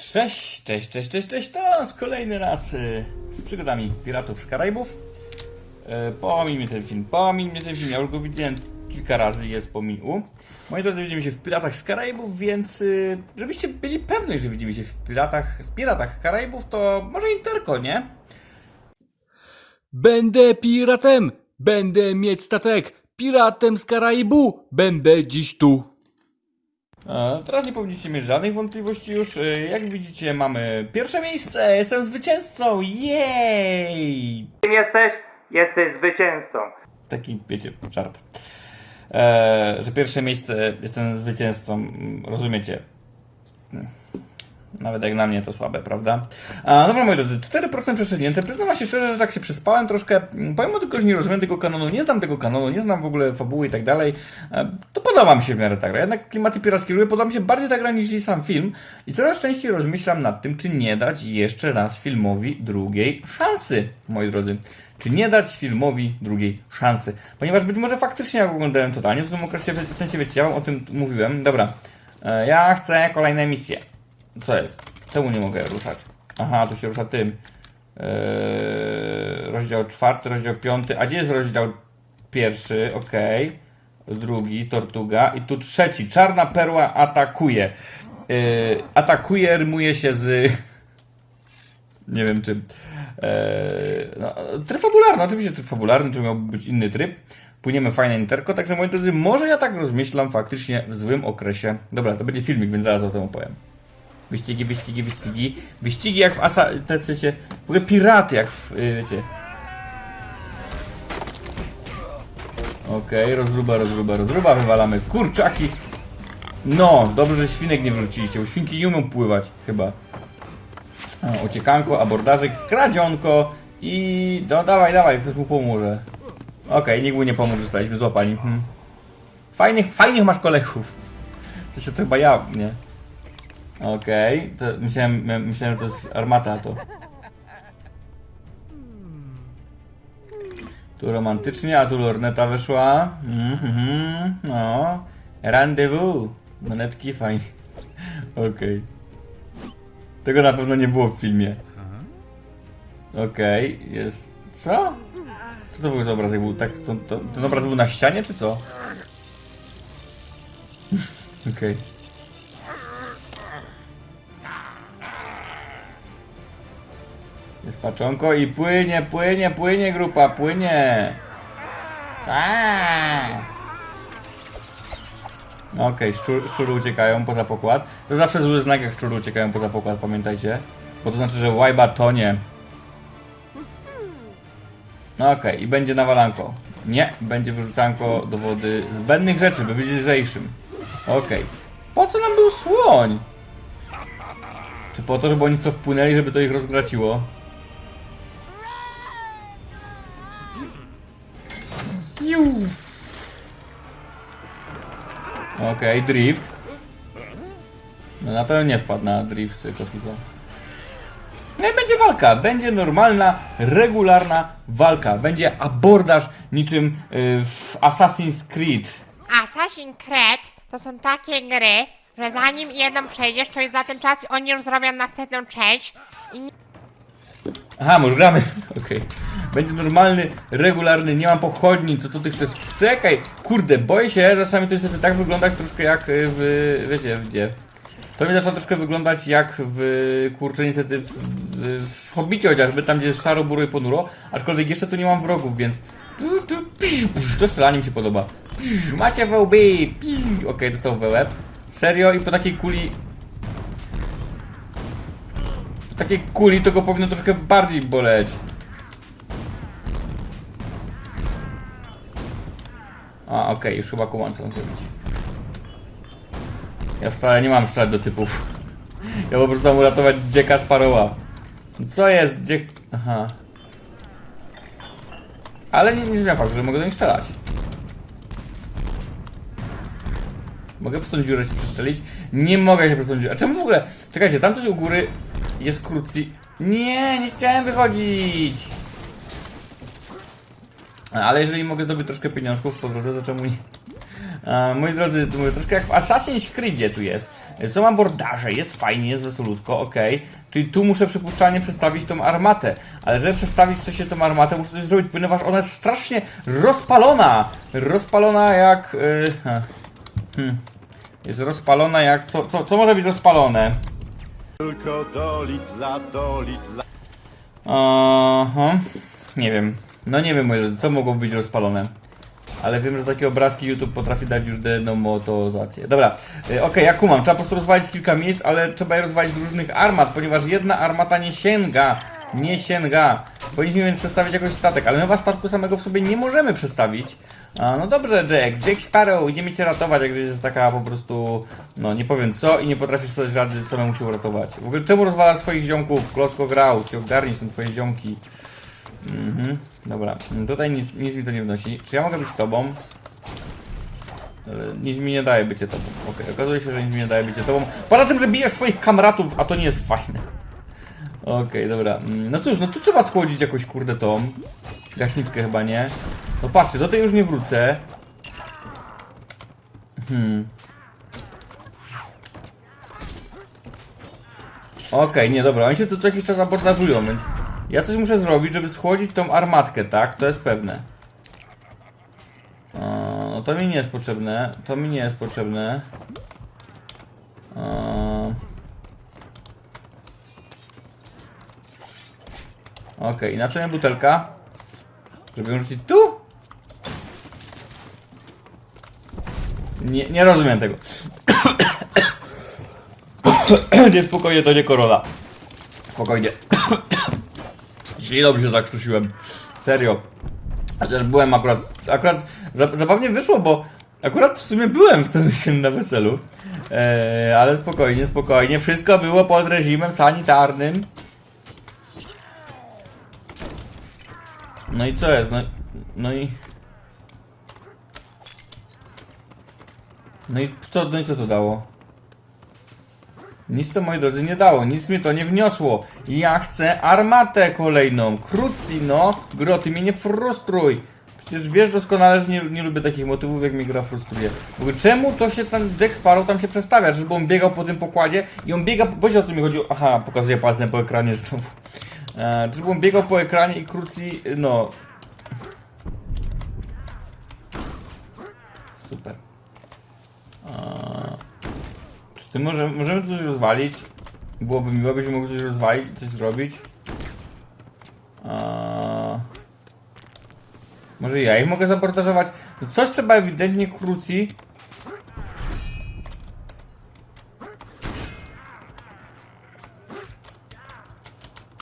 Cześć, cześć, cześć, cześć, cześć, to nas kolejny raz y, z przygodami piratów z Karaibów. Y, pomiń mnie ten film, pomiń mnie ten film, ja już go widziałem kilka razy, jest po miu. Moi drodzy, widzimy się w Piratach z Karaibów, więc y, żebyście byli pewni, że widzimy się w Piratach, z Piratach Karaibów, to może Interko, nie? Będę piratem! Będę mieć statek! Piratem z Karaibu! Będę dziś tu! E, Teraz nie powinniście mieć żadnych wątpliwości już. E, Jak widzicie, mamy pierwsze miejsce. Jestem zwycięzcą. Jej! Kim jesteś? Jesteś zwycięzcą. Taki, wiecie, żart. E, że pierwsze miejsce jestem zwycięzcą. mm, Rozumiecie? Nawet jak na mnie to słabe, prawda? A, dobra, moi drodzy, 4% przesunięte. Przyznam się szczerze, że tak się przespałem troszkę. Pomimo tylko, że nie rozumiem tego kanonu, nie znam tego kanonu, nie znam w ogóle fabuły i tak dalej, e, to podoba mi się w miarę ta gra. Jednak klimaty pirackie lubię, podoba mi się bardziej ta gra niż sam film. I coraz częściej rozmyślam nad tym, czy nie dać jeszcze raz filmowi drugiej szansy, moi drodzy. Czy nie dać filmowi drugiej szansy? Ponieważ być może faktycznie jak oglądałem totalnie, w tym okresie, w sensie wiecie, ja o tym mówiłem. Dobra, e, ja chcę kolejne misje. Co jest? Czemu nie mogę ruszać? Aha, tu się rusza tym. Eee, rozdział czwarty, rozdział piąty. A gdzie jest rozdział pierwszy? Okej. Drugi, Tortuga. I tu trzeci. Czarna perła atakuje. Eee, atakuje, rymuje się z... Nie wiem czym. Eee, no, tryb fabularny, oczywiście tryb fabularny, czy miałby być inny tryb. Płyniemy fajne interko, także moi drodzy, może ja tak rozmyślam faktycznie w złym okresie. Dobra, to będzie filmik, więc zaraz o tym opowiem. Wyścigi, wyścigi, wyścigi. Wyścigi jak w Asa... Te w sensie... W ogóle piraty jak w... y, wiecie... Okej, rozruba, rozruba, rozruba, wywalamy kurczaki. No, dobrze, że świnek nie wrzuciliście, bo świnki nie umieją pływać, chyba. O, Uciekanko, abordażyk, kradzionko i... No dawaj, dawaj, ktoś mu pomoże. Okej, nikt mu nie pomógł, zostaliśmy złapani. Hmm. Fajnych, fajnych masz kolegów. W sensie to chyba ja, nie? Okej, to myślałem, my- myślałem, że to jest armata to. Tu romantycznie, a tu lorneta wyszła. Mhm, no. Rendezvous. Monetki fajnie. Okej. Tego na pewno nie było w filmie. Okej, jest... Co? Co to był za obrazek? Był tak, to, to, ten obraz był na ścianie, czy co? Okej. Jest paczonko i płynie, płynie, płynie grupa, płynie. Aaa. Okej, szczur, szczury uciekają poza pokład. To zawsze zły znak, jak szczury uciekają poza pokład, pamiętajcie. Bo to znaczy, że łajba tonie. Okej, i będzie nawalanko. Nie, będzie wyrzucanko do wody zbędnych rzeczy, by być lżejszym. Okej. Po co nam był słoń? Czy po to, żeby oni w to wpłynęli, żeby to ich rozgraciło? Okej, drift. No na pewno nie wpadł na drift kosmica. No i będzie walka, będzie normalna, regularna walka. Będzie abordaż niczym y, w Assassin's Creed. Assassin's Creed to są takie gry, że zanim jedną przejdziesz, to jest za ten czas oni już zrobią następną część i Aha, może gramy. Okej. Będzie normalny, regularny, nie mam pochodni, co tu ty chcesz? Czekaj, kurde, boję się, że czasami to niestety tak wyglądać troszkę jak w, wiecie, gdzie? To mi zaczyna troszkę wyglądać jak w, kurczę, niestety w, w, w Hobbicie chociażby, tam gdzie jest szaro, buro i ponuro, aczkolwiek jeszcze tu nie mam wrogów, więc tu, tu, to strzelanie mi się podoba. Macie pisz. okej, dostał w łeb. Serio i po takiej kuli takiej kuli to go powinno troszkę bardziej boleć. A, okej, już chyba kumam co on zrobić. Ja wcale nie mam strzelać do typów. Ja po prostu mam uratować Jacka Sparrowa. Co jest, Jack... Aha. Ale nie, nie zmienia faktu, że mogę do nich strzelać. Mogę przez tą dziurę się przestrzelić? Nie mogę się przez tą dziurę. A czemu w ogóle? Czekajcie, tam coś u góry jest krucji. Nie, nie chciałem wychodzić. Ale jeżeli mogę zdobyć troszkę pieniążków po drodze, to czemu nie? E, moi drodzy, to mówię, troszkę jak w Assassin's Creedzie tu jest. Są abordaże, jest fajnie, jest wesolutko, okej. Czyli tu muszę przypuszczalnie przestawić tą armatę. Ale żeby przestawić w się tą armatę, muszę coś zrobić, ponieważ ona jest strasznie rozpalona. Rozpalona jak... Ha. hmm. Jest rozpalona jak... Co, co, co może być rozpalone? Tylko do Lidla, do Lidla. Aha. Nie wiem. No nie wiem, co mogło być rozpalone. Ale wiem, że takie obrazki YouTube potrafi dać już denomotozację. Dobra, y, okej, ja kumam. Trzeba po prostu rozwalić kilka miejsc, ale trzeba je rozwalić z różnych armat, ponieważ jedna armata nie sięga. Nie sięga. Powinniśmy więc przestawić jakoś statek, ale my was statku samego w sobie nie możemy przestawić. A, no dobrze, Jack. Jack Sparrow, idziemy cię ratować, jak jest taka po prostu, no nie powiem co i nie potrafisz sobie żadny samemu się uratować. W ogóle czemu rozwalasz swoich ziomków? Klocko grał, ci ogarnij są twoje ziomki. Mhm, dobra. Tutaj nic, nic mi to nie wnosi. Czy ja mogę być tobą? Ale Nic mi nie daje bycie tobą. Okej, okazuje się, że nic mi nie daje bycie tobą. Poza tym, że bijesz swoich kamratów, a to nie jest fajne. Okej, dobra. Mm, No cóż, no tu trzeba schłodzić jakoś kurde tą gaśniczkę chyba, nie? No patrzcie, do tej już nie wrócę. Hmm. Okej, nie, dobra, oni się tu co jakiś czas abordażują, więc ja coś muszę zrobić, żeby schłodzić tą armatkę, tak? To jest pewne. O, no to mi nie jest potrzebne, to mi nie jest potrzebne. O. Okej, na czym butelka? Żeby ją rzucić tu? Nie, nie rozumiem tego. nie, spokojnie, to nie korona. Spokojnie. Czyli dobrze zakrztusiłem. Serio. Chociaż byłem akurat, akurat za, zabawnie wyszło, bo akurat w sumie byłem w ten weekend na weselu. Eee, ale spokojnie, spokojnie. Wszystko było pod reżimem sanitarnym. No i co jest? No, no i... No i co, no i co to dało? Nic to, moi drodzy, nie dało, nic mi to nie wniosło. Ja chcę armatę kolejną. Krucji, no. Gro, ty mnie nie frustruj. Przecież wiesz doskonale, że nie, nie lubię takich motywów, jak mnie gra frustruje. Ogóle czemu to się ten Jack Sparrow tam się przestawia? Żeby on biegał po tym pokładzie i on biega... Bo o co mi chodziło? Aha, pokazuję palcem po ekranie znowu. E, żeby on biegał po ekranie i Krucji, no... Super. Czy ty może, możemy coś rozwalić? Byłoby miło, byśmy mogli coś rozwalić, coś zrobić. A... Może ja ich mogę zabordażować? No coś trzeba ewidentnie króci.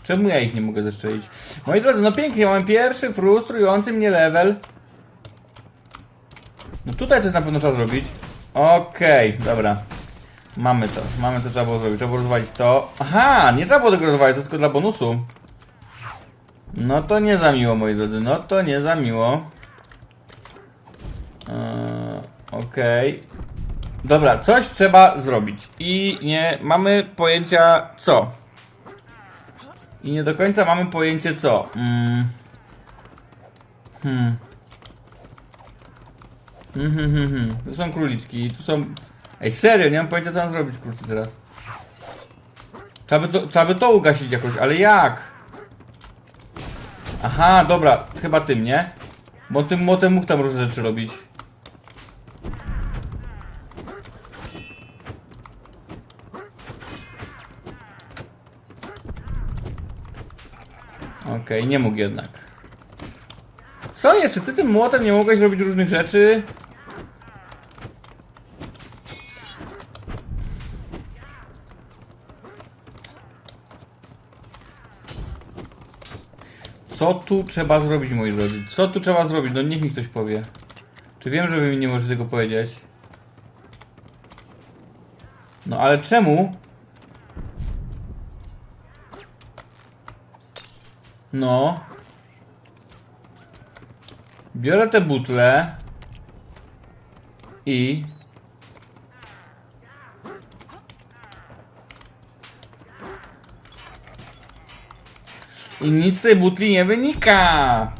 Czemu ja ich nie mogę zestrzelić? Moi drodzy, no pięknie, mamy pierwszy frustrujący mnie level. No tutaj coś na pewno trzeba zrobić. Okej, dobra. Mamy to, mamy to, trzeba było zrobić. Trzeba było rozwalić to. Aha, nie trzeba było tego rozwalić, to tylko dla bonusu. No to nie za miło, moi drodzy, no to nie za miło. Eee, Okej. Dobra, coś trzeba zrobić. I nie mamy pojęcia co. I nie do końca mamy pojęcie co. Mm. Hmm. Hmm, hmm, hmm, hmm. Tu są króliczki, tu są... Ej, serio, nie mam pojęcia co mam zrobić, kurczę, teraz. Trzeba by, to, trzeba by to ugasić jakoś, ale jak? Aha, dobra, chyba tym, nie? Bo tym młotem mógł tam różne rzeczy robić. Okej, nie mógł jednak. Co jeszcze? Ty tym młotem nie mogłeś robić różnych rzeczy? Co tu trzeba zrobić, moi drodzy? Co tu trzeba zrobić? No niech mi ktoś powie. Czy wiem, że wy mi nie możecie tego powiedzieć? No ale czemu? No. Biorę te butle. I... I nic z tej butli nie wynika.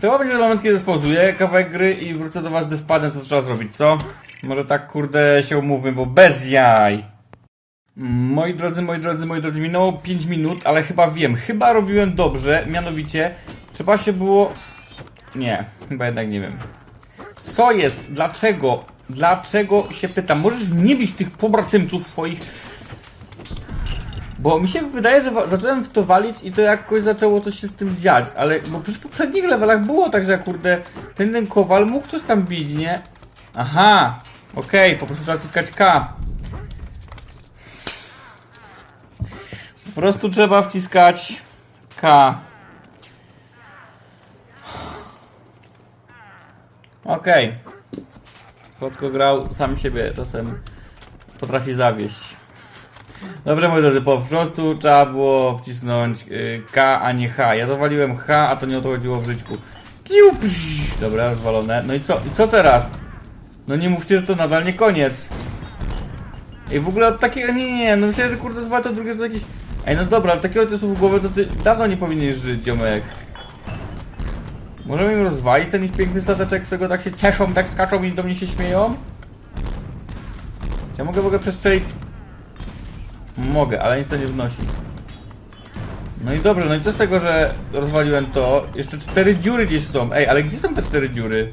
To będzie moment, kiedy spozuję kawałek gry i wrócę do was, gdy wpadnę, co trzeba zrobić, co? Może tak, kurde, się umówmy, bo bez jaj. Moi drodzy, moi drodzy, moi drodzy, minęło 5 minut, ale chyba wiem, chyba robiłem dobrze, mianowicie trzeba się było... Nie, chyba jednak nie wiem. Co jest? Dlaczego? Dlaczego się pytam? Możesz nie bić tych pobratymców swoich bo mi się wydaje, że zacząłem w to walić i to jakoś zaczęło coś się z tym dziać, ale bo w poprzednich levelach było tak, że kurde, ten, ten kowal mógł coś tam bić, nie? Aha, okej, po prostu trzeba wciskać K. Po prostu trzeba wciskać K. Okej. Krótko grał, sam siebie czasem potrafi zawieść. Dobrze, moi drodzy, po prostu trzeba było wcisnąć y, K, a nie H. Ja dowaliłem H, a to nie o to chodziło w psz, Dobra, rozwalone. No i co? I co teraz? No nie mówcie, że to nadal nie koniec. I w ogóle od takiego... Nie, nie, no myślałem, że kurde zwal to drugie to jakieś... Ej, no dobra, od takiego ciosu w głowę to ty dawno nie powinieneś żyć, ziomek. Możemy im rozwalić ten ich piękny stateczek, z którego tak się cieszą, tak skaczą i do mnie się śmieją? Czy ja mogę w ogóle przestrzelić Mogę, ale nic to nie wnosi. No i dobrze, no i co z tego, że rozwaliłem to? Jeszcze cztery dziury gdzieś są. Ej, ale gdzie są te cztery dziury?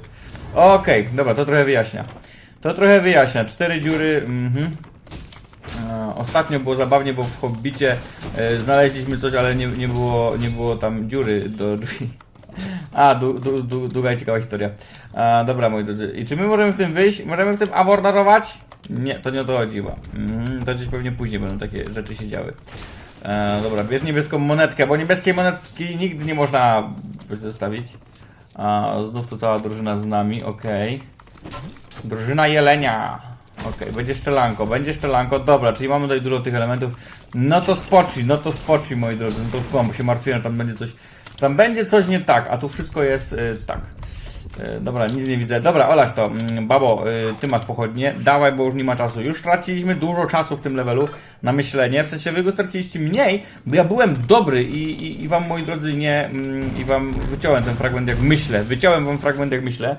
Okej, dobra, to trochę wyjaśnia. To trochę wyjaśnia. Cztery dziury, mhm. E, Ostatnio było zabawnie, bo w Hobbicie e, znaleźliśmy coś, ale nie, nie, było, nie było tam dziury do drzwi. A, du, du, du, długa i ciekawa historia. A, dobra, moi drodzy. I czy my możemy w tym wyjść? Możemy w tym abordażować? Nie, to nie o to chodzi chyba. Mhm, to gdzieś pewnie później będą takie rzeczy się działy. E, dobra, bierz niebieską monetkę, bo niebieskiej monetki nigdy nie można zostawić. A, znów to cała drużyna z nami, okej. Drużyna jelenia. Okej, będzie szczelanko, będzie szczelanko. Dobra, czyli mamy tutaj dużo tych elementów. No to spocznij, no to spocznij, moi drodzy. No to już byłam, bo się martwiłem, tam będzie coś. Tam będzie coś nie tak, a tu wszystko jest y, tak. Y, dobra, nic nie widzę. Dobra, olać to. Mm, Babo, y, ty masz pochodnie. Dawaj, bo już nie ma czasu. Już straciliśmy dużo czasu w tym levelu na myślenie. W sensie wy go straciliście mniej, bo ja byłem dobry i, i, i wam, moi drodzy, nie. Mm, I wam wyciąłem ten fragment jak myślę. Wyciąłem wam fragment jak myślę.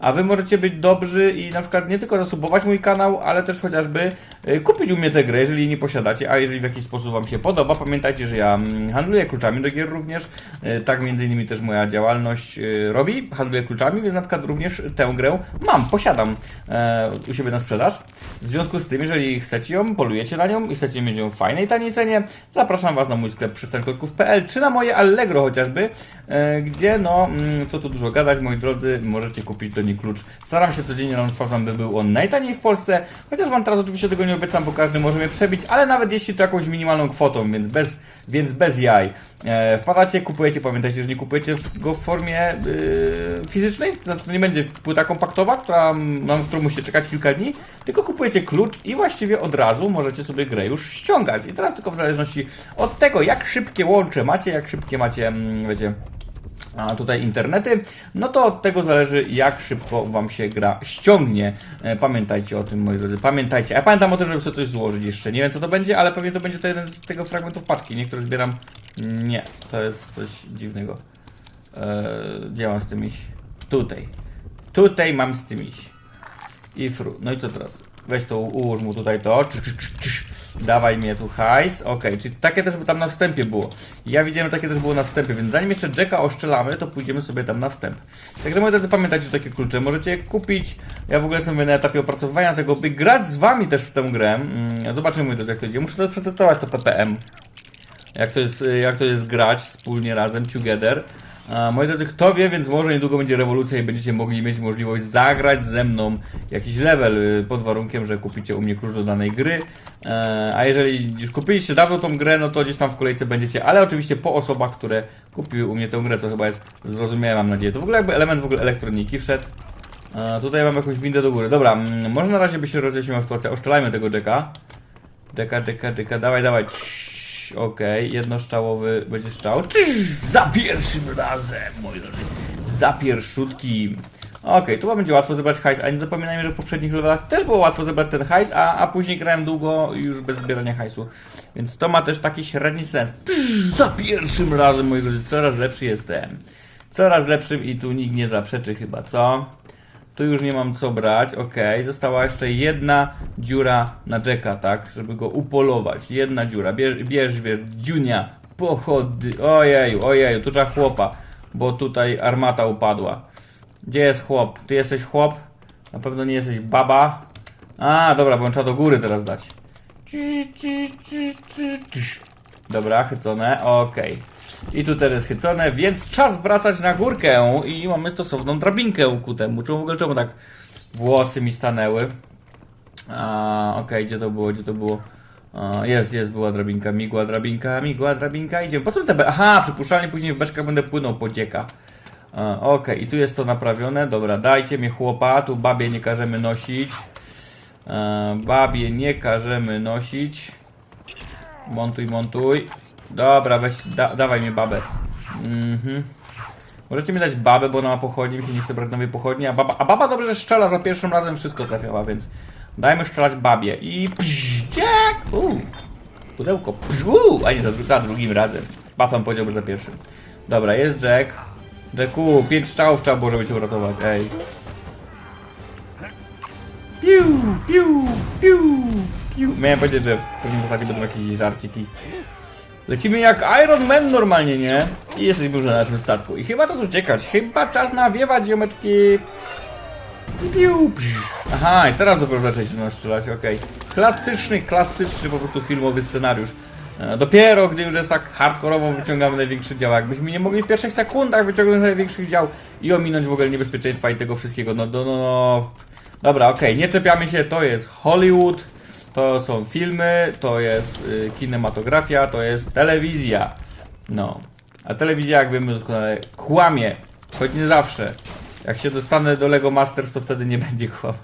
A wy możecie być dobrzy i na przykład nie tylko zasubować mój kanał, ale też chociażby y, kupić u mnie tę grę, jeżeli nie posiadacie, a jeżeli w jakiś sposób wam się podoba, pamiętajcie, że ja mm, handluję kluczami do gier również, y, tak między innymi też moja działalność y, robi, handluję kluczami, więc na przykład również tę grę mam, posiadam u siebie na sprzedaż. W związku z tym, jeżeli chcecie ją, polujecie na nią i chcecie mieć ją w fajnej, taniej cenie, zapraszam was na mój sklep przystankowsków.pl czy na moje Allegro chociażby, gdzie no, mm, co tu dużo gadać, moi drodzy, możecie kupić do klucz. Staram się codziennie nam sprawdzam, by był on najtaniej w Polsce, chociaż wam teraz oczywiście tego nie obiecam, bo każdy może mnie przebić, ale nawet jeśli to jakąś minimalną kwotą, więc bez, więc bez jaj. E, wpadacie, kupujecie, pamiętajcie, że nie kupujecie go w formie yy, fizycznej, to znaczy to nie będzie płyta kompaktowa, która, na którą musicie czekać kilka dni, tylko kupujecie klucz i właściwie od razu możecie sobie grę już ściągać. I teraz tylko w zależności od tego, jak szybkie łącze macie, jak szybkie macie, mm, wiecie, a tutaj internety, no to od tego zależy, jak szybko Wam się gra ściągnie. E, Pamiętajcie o tym, moi drodzy, pamiętajcie. Ja pamiętam o tym, żeby sobie coś złożyć jeszcze. Nie wiem, co to będzie, ale pewnie to będzie to jeden z tego fragmentów paczki. Niektóre zbieram. Nie, to jest coś dziwnego. Eee, z tym iść? Tutaj. Tutaj mam z tym iść. I fru. No i co teraz? Weź to, ułóż mu tutaj to. Dawaj mnie tu hajs. Okej, czyli takie też by tam na wstępie było. Ja widziałem, takie też było na wstępie, więc zanim jeszcze Jacka oszczelamy, to pójdziemy sobie tam na wstęp. Także moi drodzy, pamiętajcie, że takie klucze możecie je kupić. Ja w ogóle jestem na etapie opracowywania tego, by grać z wami też w tę grę. Mm, Zobaczymy, moi drodzy, jak to idzie. Muszę to przetestować, to PPM. Jak to jest, jak to jest grać wspólnie razem, together. A, moi drodzy, kto wie, więc może niedługo będzie rewolucja i będziecie mogli mieć możliwość zagrać ze mną jakiś level y, pod warunkiem, że kupicie u mnie klucz do danej gry. E, a jeżeli już kupiliście dawno tą grę, no to gdzieś tam w kolejce będziecie, ale oczywiście po osobach, które kupiły u mnie tę grę, co chyba jest zrozumiałe, mam nadzieję. To w ogóle jakby element w ogóle elektroniki wszedł. E, tutaj mam jakąś windę do góry. Dobra, mm, może na razie by się rozjaśniła sytuacja. Oszczelajmy tego Jacka. Jacka, Jacka, Jacka, dawaj, dawaj. Okej, jednoszczałowy będzie strzał. Za pierwszym razem, moi drodzy. Za pierwszutki. Okej, tu chyba będzie łatwo zebrać hajs, a nie zapominajmy, że w poprzednich levelach też było łatwo zebrać ten hajs, a, a później grałem długo już bez zbierania hajsu. Więc to ma też taki średni sens. Za pierwszym razem, moi drodzy, coraz lepszy jestem. coraz lepszym i tu nikt nie zaprzeczy chyba, co? Tu już nie mam co brać, ok. Została jeszcze jedna dziura na Jacka, tak? Żeby go upolować. Jedna dziura. Bierz, bierz wiesz, dziunia, pochody. Ojeju, ojeju, tu trzeba chłopa, bo tutaj armata upadła. Gdzie jest chłop? Ty jesteś chłop? Na pewno nie jesteś baba. A, dobra, bo trzeba do góry teraz dać. Dobra, chycone, okej. I tu też jest chycone, więc czas wracać na górkę i mamy stosowną drabinkę ku temu. Czemu w ogóle czemu tak włosy mi stanęły? A, okej, gdzie to było, gdzie to było? Jest, jest, była drabinka, migła drabinka, migła drabinka, idziemy. Po co te be- Aha, przypuszczalnie później w beczkach będę płynął po dzieka. Okej, i tu jest to naprawione, dobra, dajcie mi chłopa, tu babie nie każemy nosić. E, babie nie każemy nosić. Montuj, montuj. Dobra, weź, da, dawaj mi babę. Mhm. Możecie mi dać babę, bo ona ma pochodnie, mi się nie chce brać nowej pochodni, a baba, a baba dobrze strzela, za pierwszym razem wszystko trafiała, więc dajmy strzelać babie. I psz, Jack! Uu. Pudełko, psz, uu, a nie za, dru- za drugim razem. Batman powiedział, za pierwszym. Dobra, jest Jack. Jacku, pięć strzałów trzeba było, żeby cię uratować, ej. Piu, piu, piu, piu. Miałem powiedzieć, że w pewnym zasadzie będą jakieś żarciki. Lecimy jak Iron Man normalnie, nie? I jesteśmy już na naszym statku. I chyba czas uciekać. Chyba czas nawiewać, ziomeczki. Piu, psz. Aha, i teraz dopiero zaczęliście do nas strzelać, okej. Klasyczny, klasyczny po prostu filmowy scenariusz. E, Dopiero gdy już jest tak hardkorowo wyciągamy największy dział. Jakbyśmy nie mogli w pierwszych sekundach wyciągnąć największych dział i ominąć w ogóle niebezpieczeństwa i tego wszystkiego. No, no, no, no. Dobra, okej, nie czepiamy się, to jest Hollywood, to są filmy, to jest y, kinematografia, to jest telewizja. No. A telewizja, jak wiemy doskonale, kłamie. Choć nie zawsze. Jak się dostanę do Lego Masters, to wtedy nie będzie kłamał.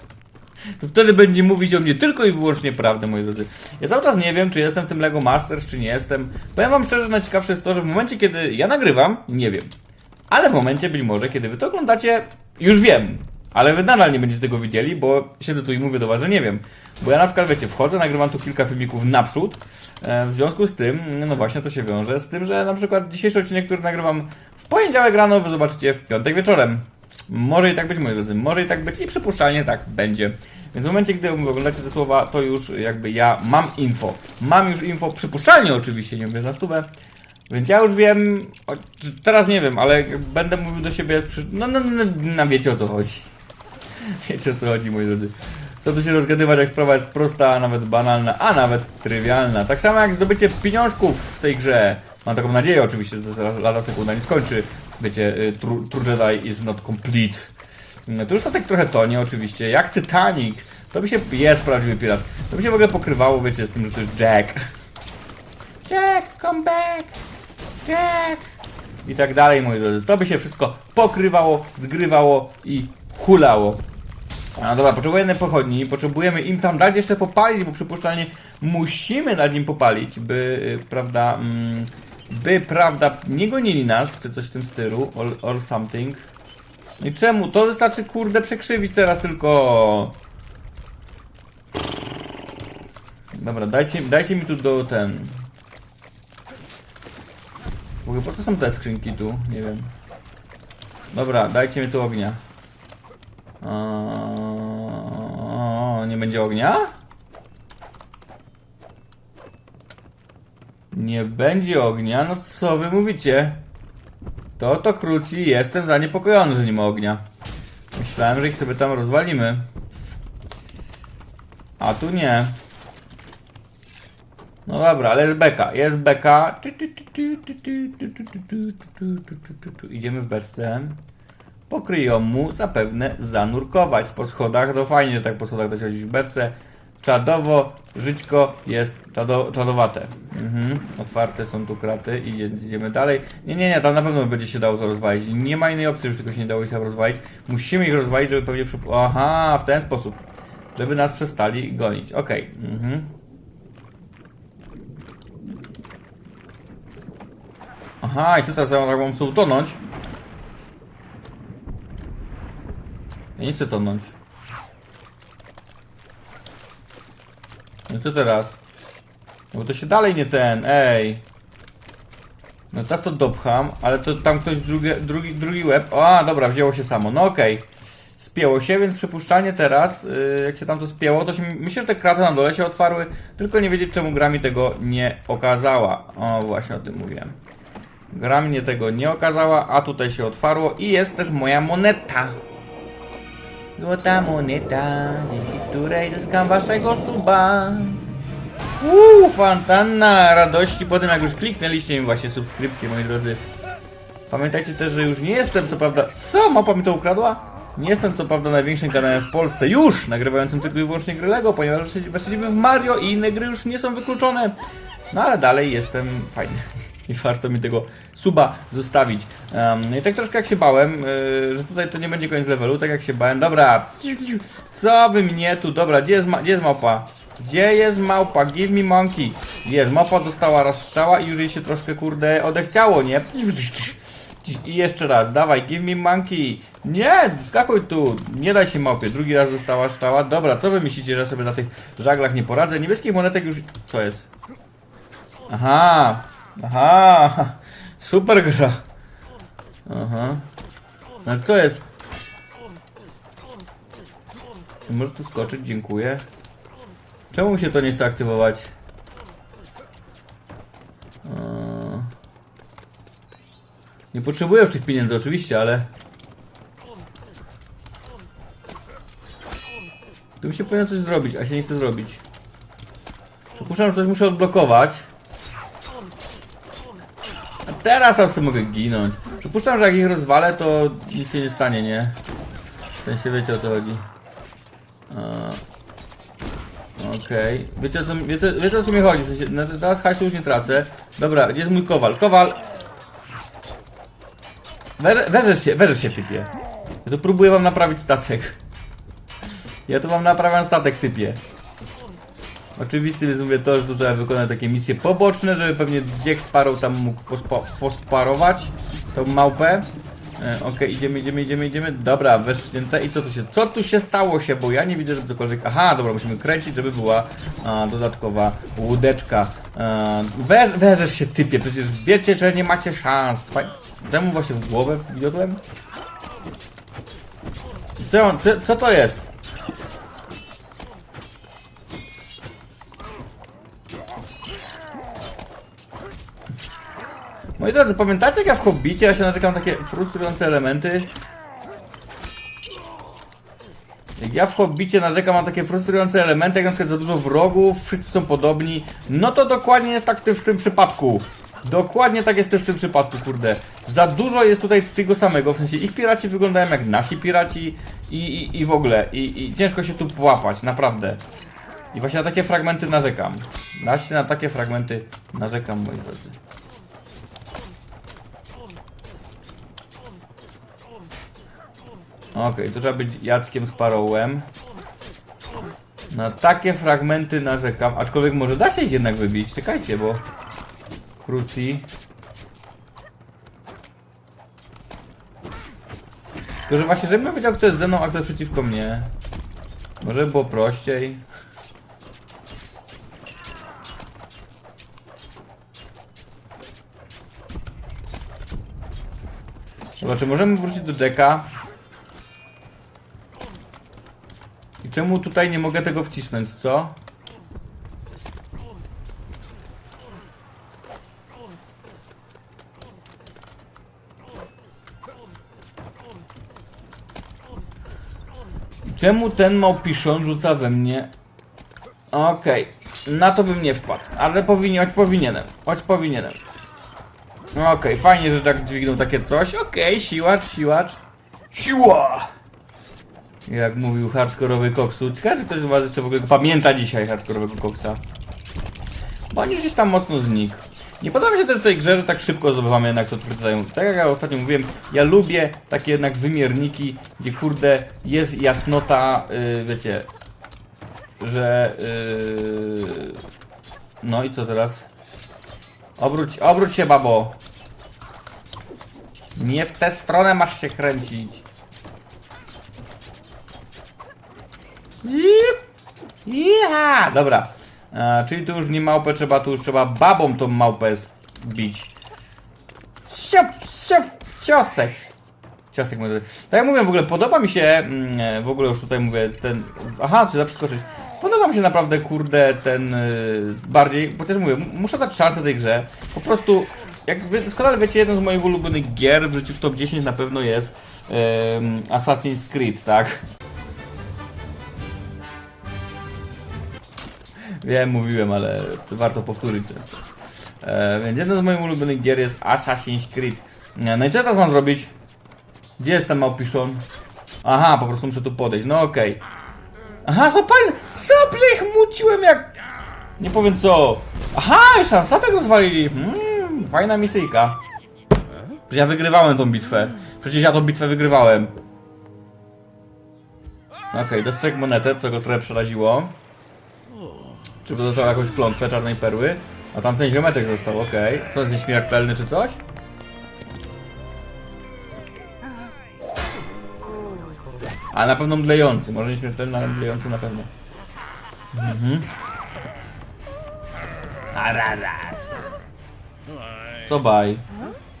To wtedy będzie mówić o mnie tylko i wyłącznie prawdę, moi drodzy. Ja cały czas nie wiem, czy jestem w tym Lego Masters, czy nie jestem. Powiem wam szczerze, że najciekawsze jest to, że w momencie, kiedy ja nagrywam, nie wiem. Ale w momencie być może, kiedy wy to oglądacie, już wiem. Ale wy nadal nie będziecie tego widzieli, bo siedzę tu i mówię do was, że nie wiem. Bo ja na przykład, wiecie, wchodzę, nagrywam tu kilka filmików naprzód. E, w związku z tym, no właśnie to się wiąże z tym, że na przykład dzisiejszy odcinek, który nagrywam w poniedziałek rano, wy zobaczycie w piątek wieczorem. Może i tak być, moi drodzy, może i tak być i przypuszczalnie tak będzie. Więc w momencie, gdy oglądacie te słowa, to już jakby ja mam info. Mam już info, przypuszczalnie oczywiście, nie mówię na stówę. Więc ja już wiem, teraz nie wiem, ale będę mówił do siebie, no, no, no, no wiecie o co chodzi. Wiecie o co chodzi, moi drodzy. Co tu się rozgadywać, jak sprawa jest prosta, a nawet banalna, a nawet trywialna. Tak samo jak zdobycie pieniążków w tej grze. Mam taką nadzieję oczywiście, że to lada sekunda nie skończy. Wiecie, y, True, True Jedi is not complete. No, tu już statek trochę tonie oczywiście, jak Titanic. To by się, jest prawdziwy pirat. To by się w ogóle pokrywało, wiecie, z tym, że to jest Jack. Jack, come back! Jack! I tak dalej, moi drodzy. To by się wszystko pokrywało, zgrywało i hulało. A dobra, potrzebujemy pochodni, potrzebujemy im tam dać jeszcze popalić, bo przypuszczalnie musimy dać im popalić, by, y, prawda, mm, by, prawda, nie gonili nas, czy coś w tym stylu, or, or something. I czemu? To wystarczy, kurde, przekrzywić teraz tylko. Dobra, dajcie, dajcie mi tu do ten. W ogóle po co są te skrzynki tu? Nie wiem. Dobra, dajcie mi tu ognia. Nie będzie ognia? Nie będzie ognia? No co wy mówicie? To to króci, jestem zaniepokojony, że nie ma ognia. Myślałem, że ich sobie tam rozwalimy. A tu nie. No dobra, ale jest beka, jest beka. Idziemy w beczce. Pokryją mu zapewne zanurkować po schodach. To fajnie, że tak po schodach da się chodzić w beczce. Czadowo, żyćko jest czado, czadowate. Mhm. Otwarte są tu kraty i idziemy dalej. Nie, nie, nie, tam na pewno będzie się dało to rozwalić. Nie ma innej opcji, żeby tylko się nie dało ich tam rozwalić. Musimy ich rozwalić, żeby pewnie... Aha, w ten sposób. Żeby nas przestali gonić. Okej. Mhm. Aha, i co teraz tak mam sobie utonąć? Nie chcę tonąć. No co teraz? No bo to się dalej nie ten, ej. No teraz to dopcham, ale to tam ktoś drugi, drugi, drugi łeb. A, dobra, wzięło się samo. No okej. Spięło się, więc przypuszczalnie teraz, yy, jak się tam to spięło, to się, myślę, że te kraty na dole się otwarły, tylko nie wiedzieć czemu gra mi tego nie okazała. O, właśnie o tym mówiłem. Gra mnie tego nie okazała, a tutaj się otwarło i jest też moja moneta. Złota moneta, dzięki której zyskam waszego suba. Uuu, fontanna radości po tym, jak już kliknęliście mi właśnie subskrypcję, moi drodzy. Pamiętajcie też, że już nie jestem, co prawda... Co? Mapa mi to ukradła? Nie jestem, co prawda, największym kanałem w Polsce już, nagrywającym tylko i wyłącznie gry LEGO, ponieważ właściwie w Mario i inne gry już nie są wykluczone. No ale dalej jestem fajny. I warto mi tego suba zostawić. Um, i tak troszkę jak się bałem, yy, że tutaj to nie będzie koniec levelu, tak jak się bałem. Dobra, co wy mnie tu, dobra, gdzie jest, gdzie jest małpa? Gdzie jest małpa? Give me monkey. Jest, małpa dostała raz strzała i już jej się troszkę, kurde, odechciało, nie? I jeszcze raz, dawaj, give me monkey. Nie, skakuj tu. Nie daj się małpie. Drugi raz dostała strzała. Dobra, co wy myślicie, że sobie na tych żaglach nie poradzę? Niebieskich monetek już... Co jest? Aha. Aha. Super gra. Aha. No co jest? Może tu skoczyć, dziękuję. Czemu się to nie chce aktywować? Nie potrzebuję już tych pieniędzy oczywiście, ale... Tu mi się powinno coś zrobić, a się nie chce zrobić. Przypuszczam, że coś muszę odblokować. Teraz ja sobie mogę ginąć. Przypuszczam, że jak ich rozwalę, to nic się nie stanie, nie? W sensie wiecie o co chodzi. Okej. Wiecie, o co, wiecie, wiecie o co mi chodzi? W sensie, znaczy, teraz hajsu już nie tracę. Dobra, gdzie jest mój kowal? Kowal! Weżesz się, weżesz się typie. Ja tu próbuję wam naprawić statek. Ja tu wam naprawiam statek typie. Oczywiście więc mówię to, że tu trzeba wykonać takie misje poboczne, żeby pewnie Jack Sparrow tam mógł pospa- posparować tą małpę. E, Okej, idziemy, idziemy, idziemy, idziemy. Dobra, wesznięte. I co tu się, co tu się stało się, bo ja nie widzę, żeby cokolwiek... Aha, dobra, musimy kręcić, żeby była a, dodatkowa łódeczka. E, weż, weżesz się typie, przecież wiecie, że nie macie szans. Czemu właśnie w głowę wwiodłem? Co, co, co to jest? Moi drodzy, pamiętacie jak ja w Hobbicie ja się narzekam na takie frustrujące elementy? Jak ja w Hobbicie narzekam na takie frustrujące elementy, jak na przykład za dużo wrogów, wszyscy są podobni, no to dokładnie jest tak w tym, w tym przypadku. Dokładnie tak jest w tym przypadku, kurde. Za dużo jest tutaj tego samego, w sensie ich piraci wyglądają jak nasi piraci i, i, i w ogóle. I, I ciężko się tu połapać, naprawdę. I właśnie na takie fragmenty narzekam. Właśnie na takie fragmenty narzekam, moi drodzy. Okej, to trzeba być Jackiem Sparrowem. Na takie fragmenty narzekam, aczkolwiek może da się ich jednak wybić. Czekajcie, bo... Krucji. Tylko, że właśnie, żebym wiedział, kto jest ze mną, a kto jest przeciwko mnie. Może by było prościej. Dobra, czy możemy wrócić do Jacka? Czemu tutaj nie mogę tego wcisnąć, co? Czemu ten małpiszon rzuca we mnie? Okej, na to bym nie wpadł, ale powinien, choć powinienem, choć powinienem. Okej, fajnie, że tak dźwignął takie coś. Okej, siłacz, siłacz. Siła! Jak mówił hardkorowy koksu. Ciekawe, czy ktoś z was jeszcze w ogóle pamięta dzisiaj hardkorowego koksa. Bo on już gdzieś tam mocno znikł. Nie podoba mi się też tej grze, że tak szybko zdobywamy jednak to twierdzą. Tak jak ja ostatnio mówiłem, ja lubię takie jednak wymierniki, gdzie kurde jest jasnota, yy, wiecie, że... Yy... No i co teraz? Obróć, obróć się, babo. Nie w tę stronę masz się kręcić. Iha! Dobra. E, czyli tu już nie małpę trzeba, tu już trzeba babą tą małpę bić. Ciop, ciop, ciosek. Ciosek mówię. Tak jak mówię, w ogóle podoba mi się, mm, e, w ogóle już tutaj mówię, ten, aha, czy da przeskoczyć. Podoba mi się naprawdę, kurde, ten y, bardziej, chociaż mówię, muszę dać szansę tej grze. Po prostu, jak wy doskonale wiecie, jeden z moich ulubionych gier w życiu w top 10 na pewno jest Assassin's Creed, tak? Wiem, mówiłem, ale to warto powtórzyć często. E, więc jeden z moich ulubionych gier jest Assassin's Creed. E, no i co teraz mam zrobić? Gdzie jest ten małpiszon? Aha, po prostu muszę tu podejść, no okej. Aha, zapalny! Co muciłem jak... Nie powiem co. Aha, już tam statek rozwalili. Mm, fajna misyjka. Przecież ja wygrywałem tą bitwę. Przecież ja tą bitwę wygrywałem. Okej, dostrzegł monetę, co go trochę przeraziło. Czy dostał jakąś klątwę czarnej perły? A tamten ziomeczek został, okej. To jest nieśmiertelny pelny czy coś? A na pewno mdlejący, może nieśmiertelny, ale mdlejący na pewno. Mhm. Co baj?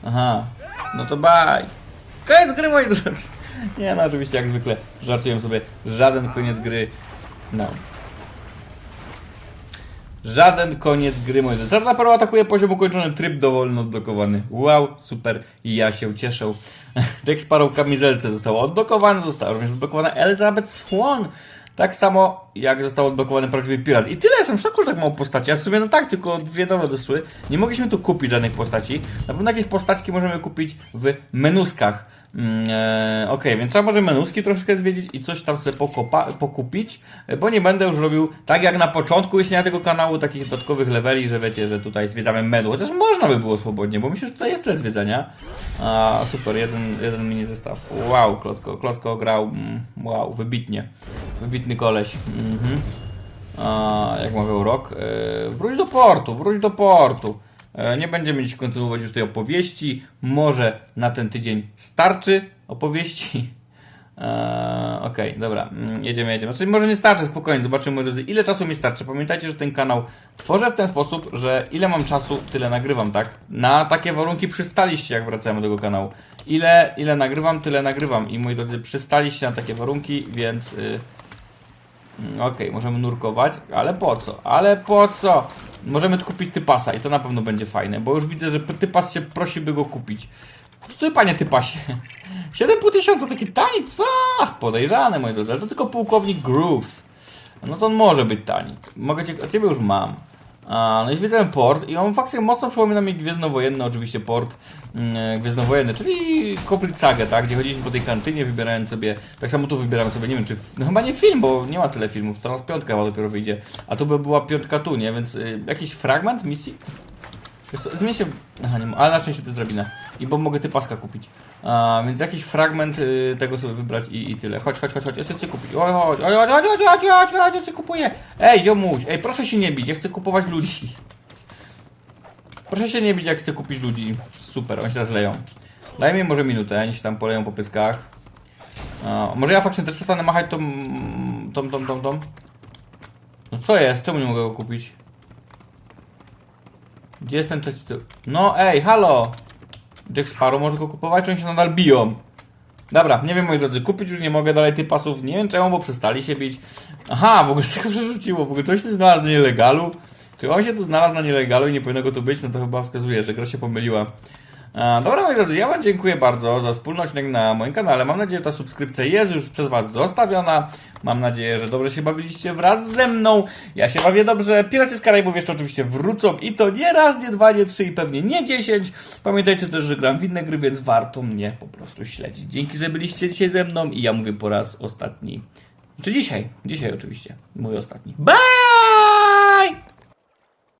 Aha. No to baj. Koniec gry, moi drodzy. Nie no, oczywiście jak zwykle żartuję sobie. Żaden koniec gry. No. Żaden koniec gry, moi drodzy. Czarna perła atakuje poziom ukończony, tryb dowolny odblokowany. Wow, super, ja się cieszę. Jack Sparrow kamizelce zostało odblokowane, została również odblokowana Elizabeth Swan. Tak samo jak został odblokowany prawdziwy pirat. I tyle, jestem w szoku, że tak mało postaci. A w sumie no tak, tylko dwie nowe doszły. Nie mogliśmy tu kupić żadnych postaci. Na pewno jakieś postaci możemy kupić w menuskach. Mm, e, Okej, więc trzeba może menuski troszkę zwiedzić i coś tam sobie pokupić, e, bo nie będę już robił tak jak na początku istnienia tego kanału, takich dodatkowych leveli, że wiecie, że tutaj zwiedzamy menu, chociaż można by było swobodnie, bo myślę, że tutaj jest tyle zwiedzania. A, super, jeden, jeden mini zestaw. Wow, Klocko, Klocko grał, mm, wow, wybitnie. Wybitny koleś. Mhm. A, jak mawiał rok, e, wróć do portu, wróć do portu. E, nie będziemy dziś kontynuować już tej opowieści. Może na ten tydzień starczy opowieści. E, Okej, dobra, mm, jedziemy, jedziemy. Znaczy, może nie starczy, spokojnie, zobaczymy, drodzy, ile czasu mi starczy. Pamiętajcie, że ten kanał tworzę w ten sposób, że ile mam czasu, tyle nagrywam, tak? Na takie warunki przystaliście, jak wracamy do tego kanału. Ile, ile nagrywam, tyle nagrywam. I moi drodzy, przystaliście na takie warunki, więc. Y, Mm, Okej, możemy nurkować, ale po co? Ale po co? Możemy kupić typasa i to na pewno będzie fajne, bo już widzę, że typas się prosi, by go kupić. Stój, panie typasie. 7,5 tysiąca, taki tani, co? Podejrzane, moi drodzy, ale to tylko pułkownik Grooves. No to on może być tani. Mogę cię, a ciebie już mam. No i zwiedzałem port i on faktycznie mocno przypomina mi Gwiezdnowojenny, oczywiście port mm, Gwiezdnowojenny, czyli Complete Saga, tak, gdzie chodziliśmy po tej kantynie, wybierając sobie, tak samo tu wybieramy sobie, nie wiem czy, no chyba nie film, bo nie ma tyle filmów, teraz piątka chyba dopiero wyjdzie, a tu by była piątka tu, nie, więc y, jakiś fragment misji? Zmień się, aha nie ma, ale na szczęście to jest drabina i bo mogę ty paska kupić. A, więc jakiś fragment y, tego sobie wybrać i, i tyle. Chodź, chodź, chodź, chodź, ja chcę kupić. Oj, chodź, oj, chodź, chodź, chodź, chodź, chodź, chodź, ja chcę kupuję. Ej, ziomuś, ej, proszę się nie bić, ja chcę kupować ludzi. Proszę się nie bić, jak chcę kupić ludzi. Super, oni się teraz leją. Daj mi może minutę, oni się tam poleją po pyskach. A, może ja faktycznie też przestanę machać tą, tą, tą, tą, tą. No co jest? Czemu nie mogę go kupić? Gdzie jest ten trzeci tył? No ej, halo! Jack Sparrow może go kupować, czy oni się nadal biją? Dobra, nie wiem moi drodzy, kupić już nie mogę dalej tych pasów, nie wiem czemu, bo przestali się bić. Aha, w ogóle z tego przerzuciło, w ogóle coś się znalazł na nielegalu. Czy on się tu znalazł na nielegalu i nie powinno go tu być, no to chyba wskazuje, że gra się pomyliła. A, dobra moi drodzy, ja wam dziękuję bardzo za wspólny na moim kanale. Mam nadzieję, że ta subskrypcja jest już przez was zostawiona. Mam nadzieję, że dobrze się bawiliście wraz ze mną. Ja się bawię dobrze. Piraci z Karaibów jeszcze oczywiście wrócą i to nie raz, nie dwa, nie trzy i pewnie nie dziesięć. Pamiętajcie też, że gram w inne gry, więc warto mnie po prostu śledzić. Dzięki, że byliście dzisiaj ze mną i ja mówię po raz ostatni. Czy dzisiaj? Dzisiaj oczywiście. Mówię ostatni. Bye!